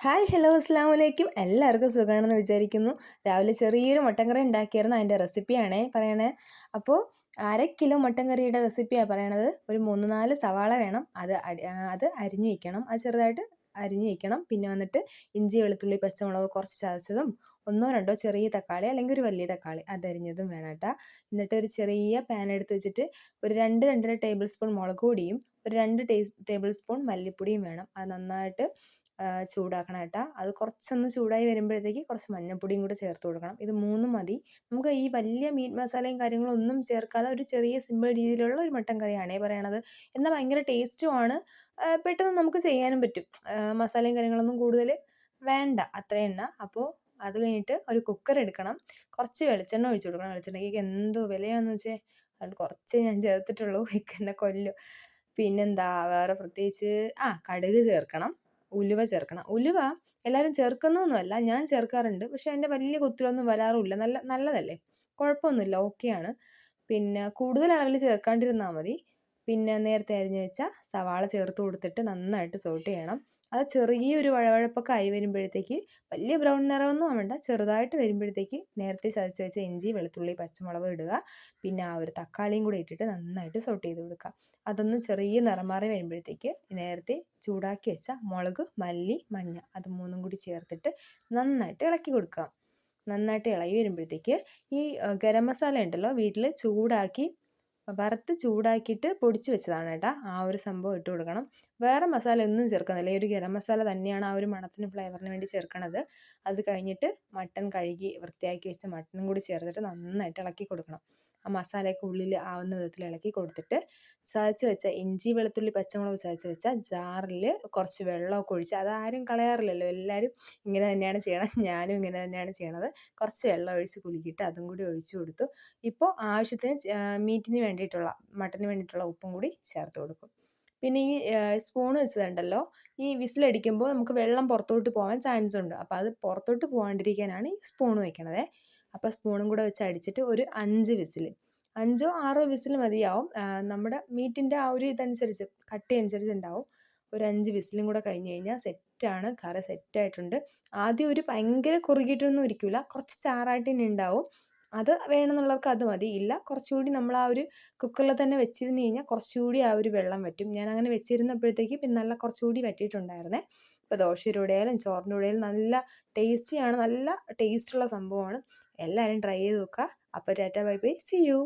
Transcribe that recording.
Hi hello അസ്സാം വലൈക്കും എല്ലാവർക്കും സുഖമാണെന്ന് വിചാരിക്കുന്നു. രാവിലെ ചെറിയൊരു മട്ടൻ കറി ഉണ്ടാക്കിയായിരുന്നു. അതിന്റെ റെസിപ്പിയാണേ പറയണേ. അപ്പോൾ അര കിലോ മട്ടൻ കറിയുടെ റെസിപ്പിയാണ് പറയണത്. ഒരു മൂന്ന് നാല് സവാള വേണം. അത് അത് അരിഞ്ഞു വയ്ക്കണം അത് ചെറുതായിട്ട് അരിഞ്ഞു വയ്ക്കണം പിന്നെ വന്നിട്ട് ഇഞ്ചി വെളുത്തുള്ളി പച്ചമുളക് കുറച്ച് ചതച്ചതും ഒന്നോ രണ്ടോ ചെറിയ തക്കാളി അല്ലെങ്കിൽ ഒരു വലിയ തക്കാളി അതരിഞ്ഞതും വേണം കേട്ടോ. എന്നിട്ട് ഒരു ചെറിയ പാൻ എടുത്ത് വെച്ചിട്ട് ഒരു രണ്ട് രണ്ടര ടേബിൾ സ്പൂൺ മുളക് പൊടിയും ഒരു രണ്ട് ടേ ടേബിൾ സ്പൂൺ മല്ലിപ്പൊടിയും വേണം. അത് നന്നായിട്ട് ചൂടാക്കണം കേട്ടോ. അത് കുറച്ചൊന്ന് ചൂടായി വരുമ്പോഴത്തേക്ക് കുറച്ച് മഞ്ഞൾപ്പൊടിയും കൂടെ ചേർത്ത് കൊടുക്കണം. ഇത് മൂന്നും മതി. നമുക്ക് ഈ വലിയ മീറ്റ് മസാലയും കാര്യങ്ങളും ഒന്നും ചേർക്കാതെ ഒരു ചെറിയ സിമ്പിൾ രീതിയിലുള്ള ഒരു മട്ടൻ കറിയാണേ പറയണത്. എന്നാൽ ഭയങ്കര ടേസ്റ്റുമാണ് പെട്ടെന്ന് നമുക്ക് ചെയ്യാനും പറ്റും. മസാലയും കാര്യങ്ങളൊന്നും കൂടുതൽ വേണ്ട. അത്ര എണ്ണ. അപ്പോൾ അത് കഴിഞ്ഞിട്ട് ഒരു കുക്കർ എടുക്കണം. കുറച്ച് വെളിച്ചെണ്ണ ഒഴിച്ചു കൊടുക്കണം. വെളിച്ചെണ്ണയ്ക്ക് എന്തോ വിലയാണെന്ന് വെച്ചാൽ അത് കുറച്ച് ഞാൻ ചേർത്തിട്ടുള്ളൂ. ഇക്കന്നെ കൊല്ലും. പിന്നെന്താ? വേറെ പ്രത്യേകിച്ച് ആ കടുക് ചേർക്കണം. ഉലുവ ചേർക്കണം. ഉലുവ എല്ലാവരും ചേർക്കുന്നൊന്നുമല്ല ഞാൻ ചേർക്കാറുണ്ട്. പക്ഷേ എന്റെ വലിയ കുത്തിലൊന്നും വരാറുമില്ല നല്ല നല്ലതല്ലേ? കുഴപ്പമൊന്നുമില്ല. ഓക്കെയാണ്. പിന്നെ കൂടുതൽ അളവിൽ ചേർക്കാണ്ടിരുന്നാൽ മതി. പിന്നെ നേരത്തെ അരിഞ്ഞു വെച്ച സവാള ചേർത്ത് കൊടുത്തിട്ട് നന്നായിട്ട് സോട്ട് ചെയ്യണം. അത് ചെറിയൊരു വഴവഴപ്പൊക്കെ ആയി വരുമ്പോഴത്തേക്ക് വലിയ ബ്രൗൺ നിറമൊന്നും ആവണ്ട ചെറുതായിട്ട് വരുമ്പോഴത്തേക്ക് നേരത്തെ ചതച്ച് വെച്ച ഇഞ്ചി വെളുത്തുള്ളി പച്ചമുളക് ഇടുക. പിന്നെ ആ ഒരു തക്കാളിയും കൂടി ഇട്ടിട്ട് നന്നായിട്ട് സോട്ട് ചെയ്ത് കൊടുക്കുക. അതൊന്ന് ചെറിയ നിറം മാറി വരുമ്പോഴത്തേക്ക് നേരത്തെ ചൂടാക്കി വെച്ച മുളക് മല്ലി മഞ്ഞ അത് മൂന്നും കൂടി ചേർത്തിട്ട് നന്നായിട്ട് ഇളക്കി കൊടുക്കുക നന്നായിട്ട് ഇളകി വരുമ്പോഴത്തേക്ക് ഈ ഗരം മസാല ഉണ്ടല്ലോ വീട്ടിൽ ചൂടാക്കി വറുത്ത് ചൂടാക്കിയിട്ട് പൊടിച്ച് വെച്ചതാണ് കേട്ടോ. ആ ഒരു സംഭവം ഇട്ട് കൊടുക്കണം. വേറെ മസാല ഒന്നും ചേർക്കുന്നില്ല. ഈ ഒരു ഗരം മസാല തന്നെയാണ് ആ ഒരു മണത്തിന് ഫ്ലേവറിന് വേണ്ടി ചേർക്കണത്. അത് കഴിഞ്ഞിട്ട് മട്ടൺ കഴുകി വൃത്തിയാക്കി വെച്ച മട്ടനും കൂടി ചേർത്തിട്ട് നന്നായിട്ട് ഇളക്കി കൊടുക്കണം. ആ മസാലയൊക്കെ ഉള്ളിൽ ആവുന്ന വിധത്തിൽ ഇളക്കി കൊടുത്തിട്ട് ചതച്ച് വെച്ച ഇഞ്ചി വെളുത്തുള്ളി പച്ചമുളക് ചതച്ച് വെച്ച ജാറിൽ കുറച്ച് വെള്ളമൊക്കെ ഒഴിച്ച് അതാരും കളയാറില്ലല്ലോ. എല്ലാവരും ഇങ്ങനെ തന്നെയാണ് ചെയ്യണം ഞാനും ഇങ്ങനെ തന്നെയാണ് ചെയ്യണത്. കുറച്ച് വെള്ളം ഒഴിച്ച് കുലുക്കിയിട്ട് അതും കൂടി ഒഴിച്ചു കൊടുത്തു. ഇപ്പോൾ ആവശ്യത്തിന് മീറ്റിന് വേണ്ടിയിട്ടുള്ള മട്ടന് വേണ്ടിയിട്ടുള്ള ഉപ്പും കൂടി ചേർത്ത് കൊടുക്കും. പിന്നെ ഈ സ്പൂൺ വെച്ചതുണ്ടല്ലോ ഈ വിസിലടിക്കുമ്പോൾ നമുക്ക് വെള്ളം പുറത്തോട്ട് പോകാൻ ചാൻസ് ഉണ്ട്. അപ്പോൾ അത് പുറത്തോട്ട് പോകാണ്ടിരിക്കാനാണ് ഈ സ്പൂൺ വെക്കണത്. അപ്പോൾ സ്പൂണും കൂടെ വെച്ച് അടിച്ചിട്ട് ഒരു അഞ്ച് വിസിൽ. അഞ്ചോ ആറോ വിസിൽ മതിയാവും. നമ്മുടെ മീറ്റിന്റെ ആ ഒരു ഇതനുസരിച്ച് കട്ടി അനുസരിച്ച് ഉണ്ടാവും. ഒരു അഞ്ച് വിസിലും കൂടെ കഴിഞ്ഞ് കഴിഞ്ഞാൽ സെറ്റാണ് കറി സെറ്റായിട്ടുണ്ട് ആദ്യം ഒരു ഭയങ്കര കുറുകിയിട്ടൊന്നും ഇരിക്കില്ല കുറച്ച് ചാറായിട്ട് തന്നെ ഉണ്ടാവും. അത് വേണമെന്നുള്ളവർക്ക് അത് മതി. ഇല്ല കുറച്ചുകൂടി നമ്മൾ ആ ഒരു കുക്കറിൽ തന്നെ വെച്ചിരുന്ന് കഴിഞ്ഞാൽ കുറച്ചുകൂടി ആ ഒരു വെള്ളം വറ്റും. ഞാൻ അങ്ങനെ വെച്ചിരുന്നപ്പോഴത്തേക്ക് പിന്നെ നല്ല കുറച്ചുകൂടി വറ്റിയിട്ടുണ്ടായിരുന്നേ. ഇപ്പോൾ ദോശയുടെ കൂടെയായാലും ചോറിന്റെ കൂടെയായാലും നല്ല ടേസ്റ്റിയാണ് നല്ല ടേസ്റ്റുള്ള സംഭവമാണ്. എല്ലാവരും ട്രൈ ചെയ്ത് നോക്കുക. അപ്പോൾ tata bye bye. See you